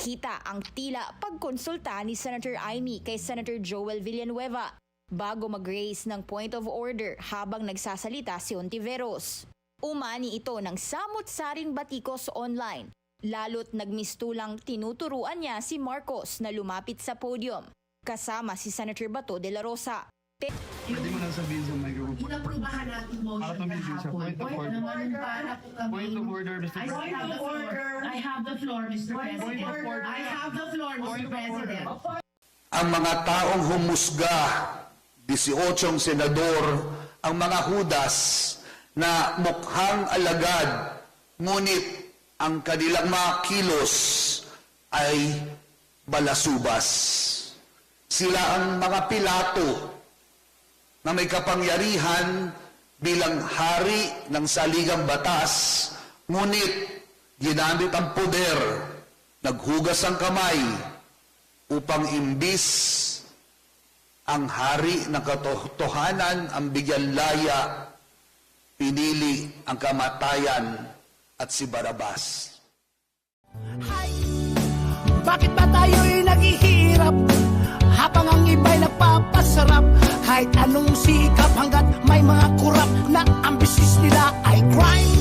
Kita ang tila pagkonsulta ni Senator Amy kay Senator Joel Villanueva bago mag-raise ng point of order habang nagsasalita si Ontiveros. Umani ito ng samot-saring batikos online, lalo't nagmistulang tinuturuan niya si Marcos na lumapit sa podium, kasama si Senator Bato de la Rosa. Pwede mo lang sabihin sa microphone. Inaprubahan natin motion Para tumigil siya. kahapon. Point of order. naman para po kami. Point of order, Mr. I President. have the floor. I have the floor, Mr. President. order. I have the floor, Point Mr. of order. President. ang mga taong humusga, 18 senador, ang mga hudas na mukhang alagad, ngunit ang kanilang mga kilos ay balasubas. Sila ang mga pilato na may kapangyarihan bilang hari ng saligang batas, ngunit ginamit ang poder, naghugas ang kamay, upang imbis ang hari ng katotohanan ang bigyan laya, pinili ang kamatayan at si Barabas. Bakit ba tayo'y naghihirap? Habang ang iba'y nagpapasarap Kahit anong sikap hanggat may mga kurap Na ang bisis nila ay crime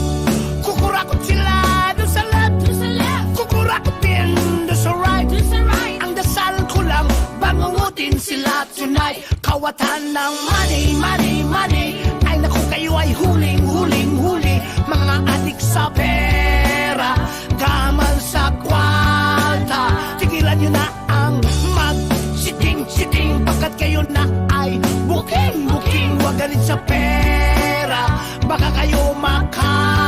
Kukurakot sila doon sa left, doon sa left. Kukurakot din doon sa right, doon sa right. Ang dasal ko lang bangungutin sila tonight. Kawatan ng money, money, money. Ay naku kayo ay huling, huling, huli. Mga adik sa pera Gamal sa kwalta. Tigilan nyo na ang mag-siting-siting Pagkat kayo na my car.